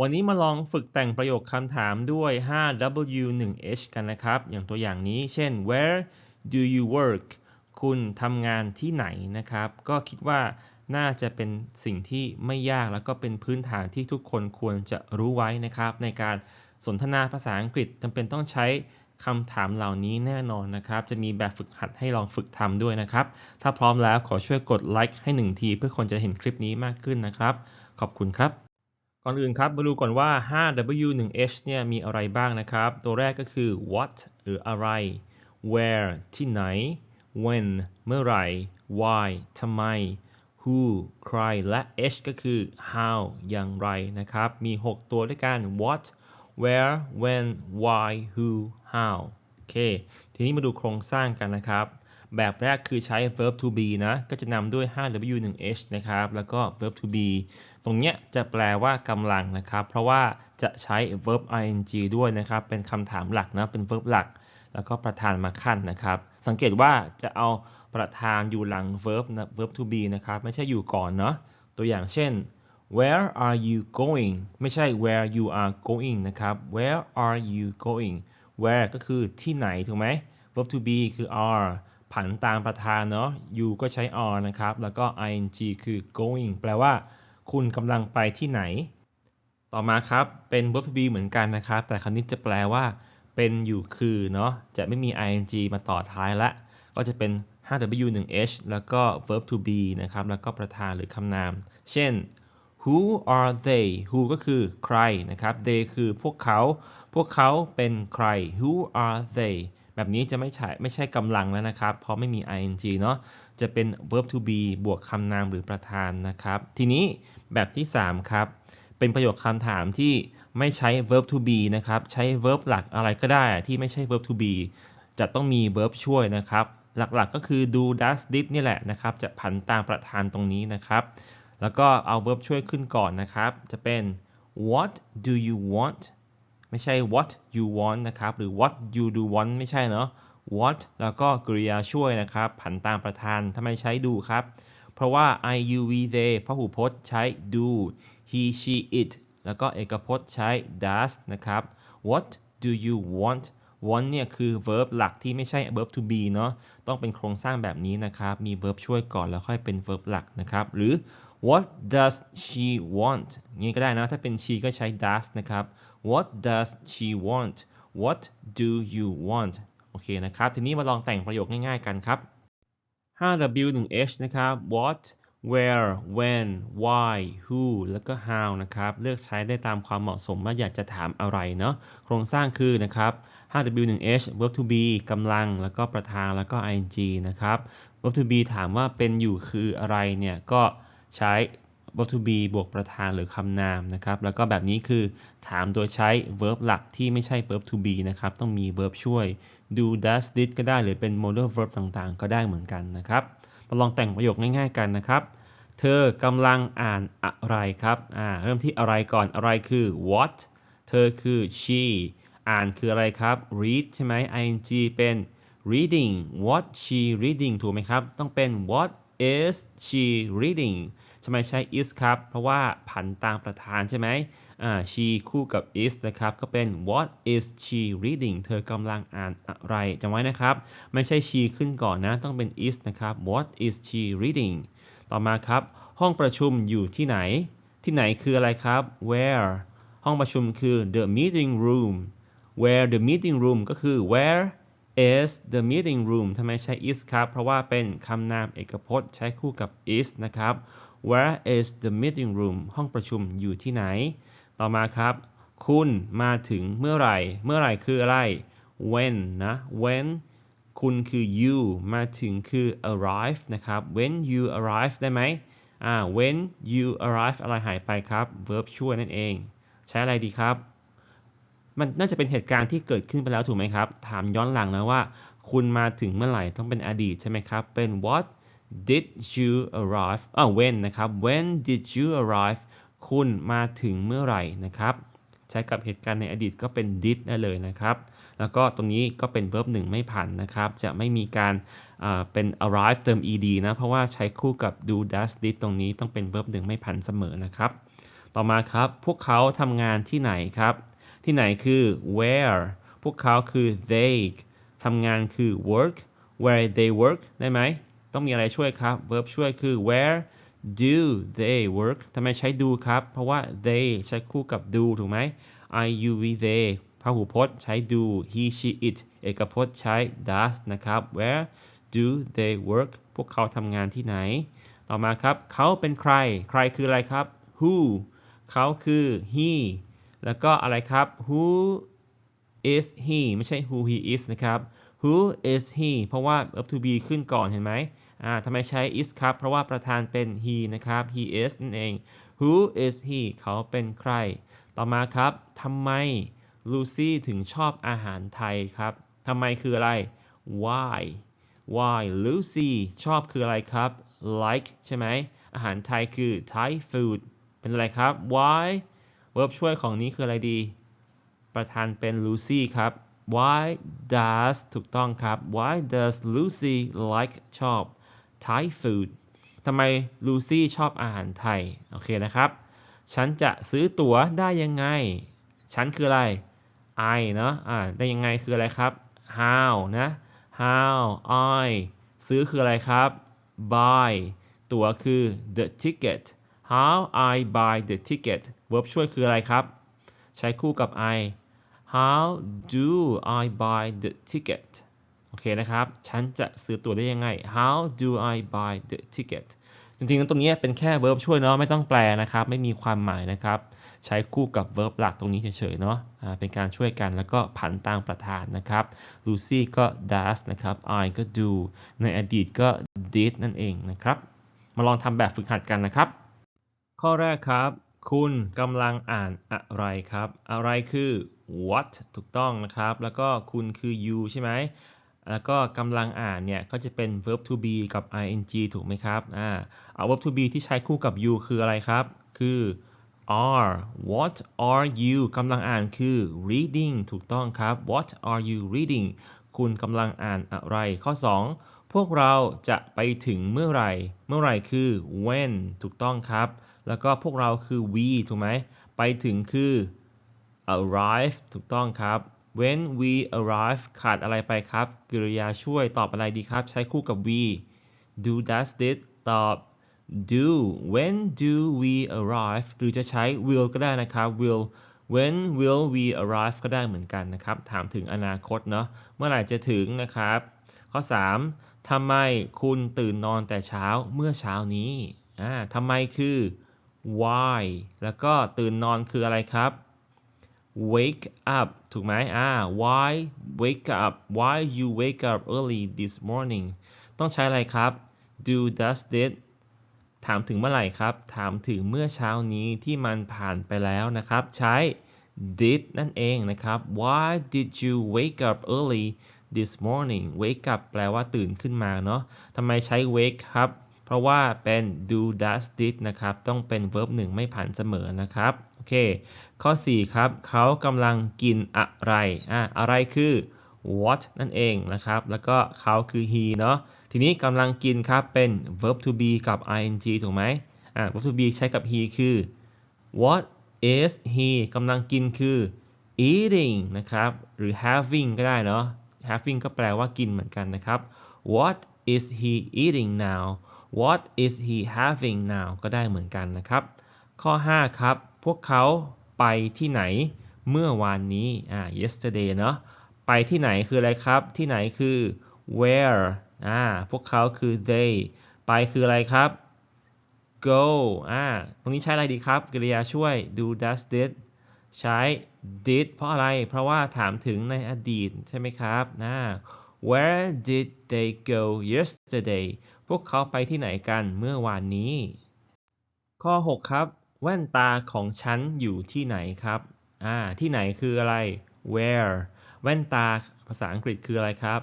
วันนี้มาลองฝึกแต่งประโยคคำถามด้วย 5W1H กันนะครับ อย่างตัวอย่างนี้ เช่น where do you work คุณทำงานที่ไหนนะครับ ก็คิดว่าน่าจะเป็นสิ่งที่ไม่ยากแล้วก็เป็นพื้นฐานที่ทุกคนควรจะรู้ไว้นะครับ ในการสนทนาภาษาอังกฤษจำเป็นต้องใช้คำถามเหล่านี้แน่นอนนะครับ จะมีแบบฝึกหัดให้ลองฝึกทำด้วยนะครับ ถ้าพร้อมแล้วขอช่วยกดไลค์ให้1ที เพื่อคนจะเห็นคลิปนี้มากขึ้นนะครับ ขอบคุณครับ ก่อนอื่นครับมาดูก่อนว่า 5W1H เนี่ยมีอะไรบ้างนะครับ ตัวแรกก็คือ what หรืออะไร where ที่ไหน when เมื่อไหร่ why ทำไม who ใคร และ h ก็คือ how อย่างไรนะครับ มี 6 ตัวด้วยกัน what where when why who how โอเค ทีนี้มาดูโครงสร้างกันนะครับ แบบแรกคือใช้ verb to be นะ ก็จะนำด้วย 5w1h นะครับ แล้วก็ verb to be ตรงเนี้ยจะแปลว่ากำลังนะครับ เพราะว่าจะใช้ verb ing ด้วยนะครับ เป็นคำถามหลักนะ เป็น verb หลัก แล้วก็ประธานมาขั้นนะครับ สังเกตว่าจะเอาประธานอยู่หลัง verb นะ verb to be นะครับ ไม่ใช่อยู่ก่อนเนาะ ตัวอย่างเช่น where are you going ไม่ใช่ where you are going นะครับ where are you going where ก็คือที่ไหนถูกไหม verb to be คือ are ผันตามประธานเนาะ you ก็ใช้ are นะครับ แล้วก็ ing คือ going แปลว่า คุณกำลังไปที่ไหน ต่อมาครับเป็น verb to be เหมือนกันนะครับ แต่คราวนี้จะแปลว่า เป็นอยู่คือเนาะจะไม่มี ing มาต่อท้ายละก็จะเป็น 5w1h แล้วก็ verb to be นะครับ แล้วก็ประธานหรือคำนาม เช่น who are they who ก็คือใครนะครับ they คือพวกเขา พวกเขาเป็นใคร who are they แบบนี้จะไม่ใช่ไม่ใช่กำลังแล้วนะครับ เพราะไม่มี ing เนาะจะเป็น verb to be บวกคำนามหรือประธานนะครับ ทีนี้แบบที่ 3 ครับ เป็นประโยคคำถามที่ไม่ใช้ verb to be นะครับ ใช้ verb หลักอะไรก็ได้ที่ไม่ใช่ verb to be จะต้องมี verb ช่วยนะครับ หลักๆก็คือ do does did นี่แหละนะครับ จะผันตามประธานตรงนี้นะครับ แล้วก็เอา verb ช่วยขึ้นก่อนนะครับ จะเป็น what do you want ไม่ใช่ what you want นะครับ หรือ what you do want ไม่ใช่เนาะ what แล้วก็กริยาช่วยนะครับ ผันตามประธานทำไมใช้ do ครับ เพราะว่า I you we they พหูพจน์ใช้ do he she it แล้วก็เอกพจน์ใช้ does นะครับ what do you want want เนี่ยคือ verb หลักที่ไม่ใช่ verb to be เนาะ ต้องเป็นโครงสร้างแบบนี้นะครับ มี verb ช่วยก่อนแล้วค่อยเป็น verb หลักนะครับ หรือ what does she want งี้ก็ได้นะ ถ้าเป็น she ก็ใช้ does นะครับ what does she want what do you want โอเคนะครับ ทีนี้มาลองแต่งประโยคง่ายๆกันครับ 5W1H นะครับ what where when why who แล้วก็ how นะครับ เลือกใช้ได้ตามความเหมาะสมว่าอยากจะถามอะไรเนาะ โครงสร้างคือนะครับ 5W1H verb to be กำลัง แล้วก็ประธาน แล้วก็ ing นะครับ verb to be ถามว่าเป็นอยู่คืออะไรเนี่ย ก็ใช้ verb to be บวกประธานหรือคำนามนะครับ แล้วก็แบบนี้คือถามโดยใช้ verb หลักที่ไม่ใช่ verb to be นะครับ ต้องมี verb ช่วย do does did ก็ได้หรือเป็น modal verb ต่างๆ ก็ได้เหมือนกันนะครับ มาลองแต่งประโยคง่ายๆกันนะครับ เธอกำลังอ่านอะไรครับอ่าเริ่มที่อะไรก่อนอะไรคือ what เธอคือ she อ่านคืออะไรครับ read ใช่ไหม ing เป็น reading what she reading ถูกไหมครับ ต้องเป็น what is she reading ทำไมใช้ is ครับ เพราะว่าผันตามประธานใช่ไหมอ่า she คู่กับ is นะครับ ก็เป็น what is she reading เธอกำลังอ่านอะไรจำไว้นะครับ ไม่ใช่ she ขึ้นก่อนนะ ต้องเป็น is นะครับ what is she reading ต่อมาครับ ห้องประชุมอยู่ที่ไหน ที่ไหนคืออะไรครับ where ห้องประชุมคือ the meeting room where the meeting room ก็คือ where is the meeting room ทำไมใช้ is ครับ เพราะว่าเป็นคำนามเอกพจน์ใช้คู่กับ is นะครับ where is the meeting room ห้องประชุมอยู่ที่ไหน ต่อมาครับ คุณมาถึงเมื่อไหร่ เมื่อไหร่คืออะไร when นะ when คุณคือ you มาถึงคือ arrive นะครับ when you arrive ได้ไหมอ่า when you arrive อะไรหายไปครับ verb ช่วยนั่นเอง ใช้อะไรดีครับ มันน่าจะเป็นเหตุการณ์ที่เกิดขึ้นไปแล้วถูกไหมครับ ถามย้อนหลังนะว่า คุณมาถึงเมื่อไหร่ต้องเป็นอดีตใช่ไหมครับ เป็น what did you arrive อ่า when นะครับ when did you arrive คุณมาถึงเมื่อไหร่นะครับ ใช้กับเหตุการณ์ในอดีตก็เป็น did ได้เลยนะครับ แล้วก็ตรงนี้ก็เป็น verb 1ไม่ผันนะครับ จะไม่มีการเป็น arrive เติม ed นะ เพราะว่าใช้คู่กับ do does did ตรงนี้ต้องเป็น verb 1ไม่ผันเสมอนะครับ ต่อมาครับ พวกเขาทำงานที่ไหนครับ ที่ไหนคือ where พวกเขาคือ they ทำงานคือ work where they work ได้ไหม ต้องมีอะไรช่วยครับ verb ช่วยคือ where do they work ทำไมใช้ do ครับ เพราะว่า they ใช้คู่กับ do ถูกไหม I U V they พหูพจน์ใช้ do he she it เอกพจน์ใช้ does นะครับ where do they work พวกเขาทำงานที่ไหน ต่อมาครับ เขาเป็นใคร ใครคืออะไรครับ who เขาคือ he แล้วก็อะไรครับ who is he ไม่ใช่ who he is นะครับ who is he เพราะว่า verb to be ขึ้นก่อนเห็นไหมอ่าทำไมใช้ is ครับ เพราะว่าประธานเป็น he นะครับ he is นั่นเอง who is he เขาเป็นใคร ต่อมาครับทำไมลูซี่ถึงชอบอาหารไทยครับทำไมคืออะไร why why Lucy ชอบคืออะไรครับ like ใช่ไหม อาหารไทยคือ Thai food เป็นอะไรครับ why verb ช่วยของนี้คืออะไรดี ประธานเป็น Lucy ครับ why does ถูกต้องครับ why does Lucy like ชอบ Thai food ทำไม Lucy ชอบอาหารไทย โอเคนะครับ ฉันจะซื้อตั๋วได้ยังไง ฉันคืออะไร I เนาะะได้ยังไงคืออะไรครับ how นะ how I ซื้อคืออะไรครับ buy ตั๋วคือ the ticket how I buy the ticket verb ช่วยคืออะไรครับ ใช้คู่กับ I how do I buy the ticket โอเคนะครับ ฉันจะซื้อตั๋วได้ยังไง how do I buy the ticket จริงๆแล้วตรงนี้เป็นแค่ verb ช่วยเนาะ ไม่ต้องแปลนะครับ ไม่มีความหมายนะครับ ใช้คู่กับ verb หลักตรงนี้เฉยๆเนาะะเป็นการช่วยกันแล้วก็ผันตามประธานนะครับ Lucy ก็ does นะครับ I ก็ do ในอดีตก็ did นั่นเองนะครับ มาลองทำแบบฝึกหัดกันนะครับ ข้อแรกครับ คุณกำลังอ่านอะไรครับ อะไรคือ what ถูกต้องนะครับ แล้วก็คุณคือ you ใช่ไหม แล้วก็กำลังอ่านเนี่ย ก็จะเป็น verb to be กับ ing ถูกไหมครับ อ่า เอา verb to be ที่ใช้คู่กับ you คืออะไรครับ คือ are what are you กำลังอ่านคือ reading ถูกต้องครับ what are you reading คุณกำลังอ่านอะไร ข้อ 2 พวกเราจะไปถึงเมื่อไหร่ เมื่อไหร่คือ when ถูกต้องครับ แล้วก็พวกเราคือ we ถูกไหม ไปถึงคือ arrive ถูกต้องครับ when we arrive ขาดอะไรไปครับ กริยาช่วยตอบอะไรดีครับ ใช้คู่กับ we do does did ตอบ do when do we arrive หรือจะใช้ will ก็ได้นะครับ will when will we arrive ก็ได้เหมือนกันนะครับ ถามถึงอนาคตเนาะเมื่อไหร่จะถึงนะครับ ข้อ 3ทำไมคุณตื่นนอนแต่เช้าเมื่อเช้านี้อ่าทำไมคือ why แล้วก็ตื่นนอนคืออะไรครับ wake up ถูกไหมอ่า why wake up why you wake up early this morning ต้องใช้อะไรครับ do does did ถามถึงเมื่อไหร่ครับ ถามถึงเมื่อเช้านี้ที่มันผ่านไปแล้วนะครับ ใช้ did นั่นเองนะครับ why did you wake up early this morning wake up แปลว่าตื่นขึ้นมาเนาะทำไมใช้ wake ครับ เพราะว่าเป็น do does did นะครับ ต้องเป็น verb หนึ่งไม่ผันเสมอนะครับ เค ข้อ 4 ครับ เขากำลังกินอะไร อะ อะไรคือ what นั่นเองนะครับ แล้วก็เขาคือ he เนาะ ทีนี้กำลังกินครับ เป็น verb to be กับ ing ถูกไหมอ่า verb to be ใช้กับ he คือ what is he กำลังกินคือ eating นะครับ หรือ having ก็ได้เนาะ having ก็แปลว่ากินเหมือนกันนะครับ what is he eating now what is he having now ก็ได้เหมือนกันนะครับ ข้อ 5 ครับ พวกเขาไปที่ไหนเมื่อวานนี้อ่า yesterday เนาะไปที่ไหนคืออะไรครับ ที่ไหนคือ where อ่าพวกเขาคือ they ไปคืออะไรครับ go อ่าตรงนี้ใช้อะไรดีครับ กริยาช่วย do does did ใช้ did เพราะอะไร เพราะว่าถามถึงในอดีตใช่ไหมครับนะ where did they go yesterday พวกเขาไปที่ไหนกันเมื่อวานนี้ ข้อ 6 ครับ แว่นตาของฉันอยู่ที่ไหนครับ อ่า ที่ไหนคืออะไร where แว่นตาภาษาอังกฤษคืออะไรครับ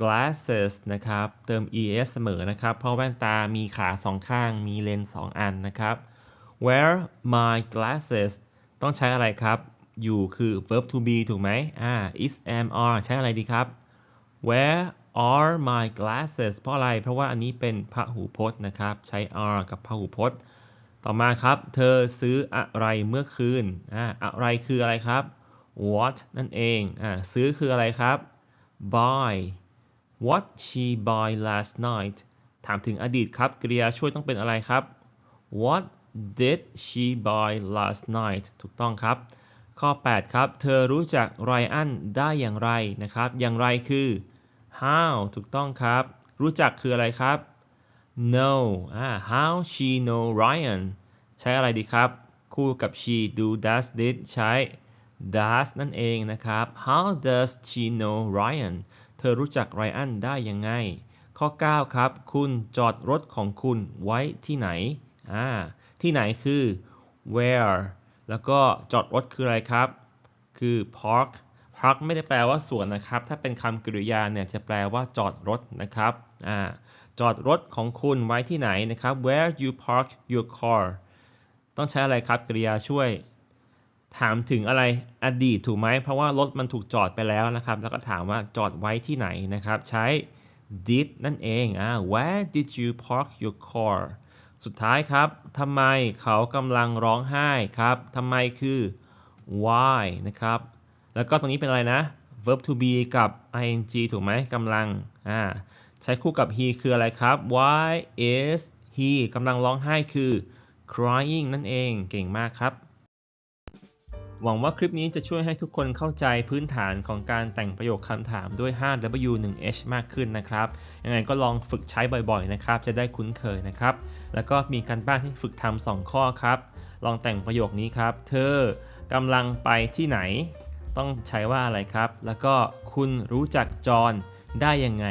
glasses นะครับ เติม es เสมอนะครับ เพราะแว่นตามีขาสองข้าง มีเลนส์สองอันนะครับ where my glasses ต้องใช้อะไรครับ อยู่คือ verb to be ถูกไหมอ่า is am are ใช้อะไรดีครับ where are my glasses เพราะอะไร เพราะว่าอันนี้เป็นพหูพจน์นะครับ ใช้ are กับพหูพจน์ ต่อมาครับ เธอซื้ออะไรเมื่อคืนอ่าอะไรคืออะไรครับ what นั่นเองอ่าซื้อคืออะไรครับ buy what she buy last night ถามถึงอดีตครับ กริยาช่วยต้องเป็นอะไรครับ what did she buy last night ถูกต้องครับ ข้อ 8 ครับ เธอรู้จักไรอันได้อย่างไรนะครับ อย่างไรคือ how ถูกต้องครับ รู้จักคืออะไรครับ know อ่า how she know Ryan ใช้อะไรดีครับ คู่กับ she do does did ใช้ does นั่นเองนะครับ how does she know Ryan เธอรู้จักไรอันได้ยังไง ข้อ 9 ครับ คุณจอดรถของคุณไว้ที่ไหน อ่า ที่ไหนคือ where แล้วก็จอดรถคืออะไรครับ คือ park park ไม่ได้แปลว่าสวนนะครับ ถ้าเป็นคำกริยาเนี่ยจะแปลว่าจอดรถนะครับ อ่า จอดรถของคุณไว้ที่ไหนนะครับ where you park your car ต้องใช้อะไรครับกริยาช่วย ถามถึงอะไรอดีตถูกไหม เพราะว่ารถมันถูกจอดไปแล้วนะครับ แล้วก็ถามว่าจอดไว้ที่ไหนนะครับ ใช้ did นั่นเองอ่า where did you park your car สุดท้ายครับทำไมเขากำลังร้องไห้ครับทำไมคือ why นะครับ แล้วก็ตรงนี้เป็นอะไรนะ verb to be กับ ing ถูกไหมกำลังอ่า ใช้คู่กับ he คืออะไรครับ why is he กำลังร้องไห้คือ crying นั่นเองเก่งมากครับ หวังว่าคลิปนี้จะช่วยให้ทุกคนเข้าใจพื้นฐานของการแต่งประโยคคำถามด้วย 5W1H มากขึ้นนะครับ ยังไงก็ลองฝึกใช้บ่อยๆ นะครับ จะได้คุ้นเคยนะครับ แล้วก็มีการบ้านให้ฝึกทำ2ข้อครับ ลองแต่งประโยคนี้ครับ เธอกำลังไปที่ไหน ต้องใช้ว่าอะไรครับ แล้วก็คุณรู้จักจอห์นได้ยังไง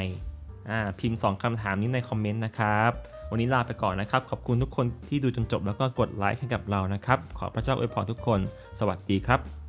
พิมพ์ 2คำถามนี้ในคอมเมนต์นะครับ วันนี้ลาไปก่อนนะครับ ขอบคุณทุกคนที่ดูจนจบแล้วก็กดไลค์ให้กับเรานะครับ ขอพระเจ้าอวยพรทุกคน สวัสดีครับ